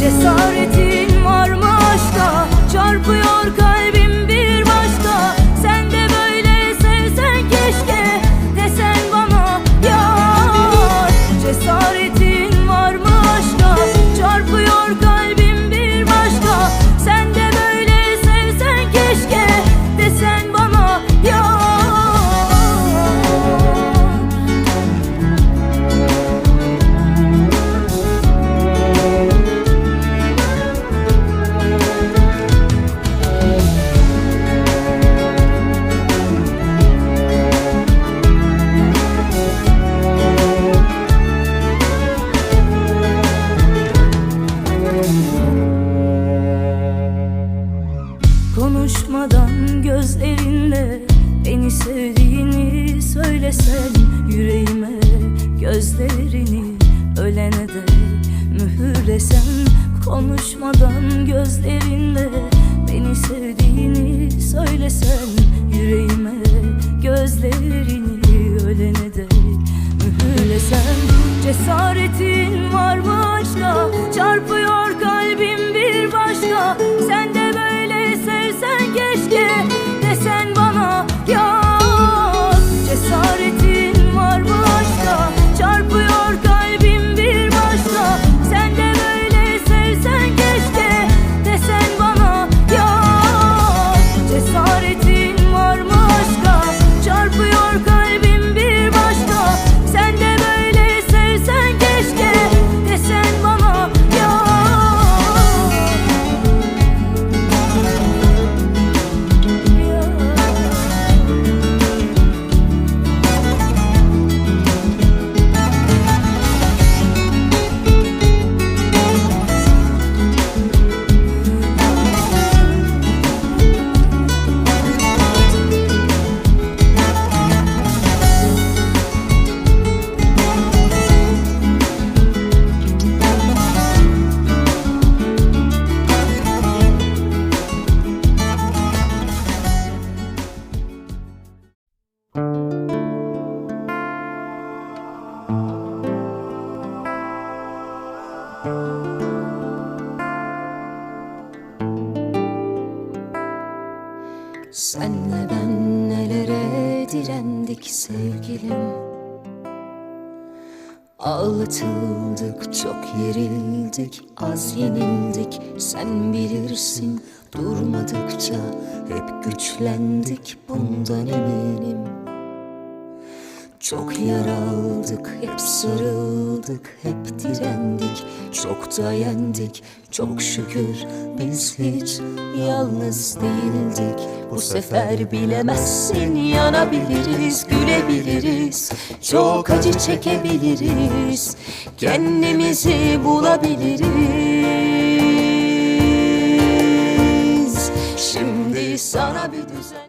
Cesaretin var mı aşka Çarpıyor kalbim sevdiğini söylesen yüreğime gözlerini ölene dek mühürlesen konuşmadan gözlerinle beni sevdiğini söylesen yüreğime gözlerini ölene dek mühürlesen cesaretin var mı aşka? Çarpıyor kalbim bir başka. Sen Senle ben nelere direndik sevgilim? Ağlatıldık çok yerildik az yenildik. Sen bilirsin durmadıkça hep güçlendik bundan eminim. Çok yaraldık, hep sarıldık, hep direndik. Çok da yendik, çok şükür biz hiç yalnız değildik sefer bilemezsin. Yanabiliriz, gülebiliriz. Çok acı çekebiliriz. Kendimizi bulabiliriz. Şimdi sana bir düzen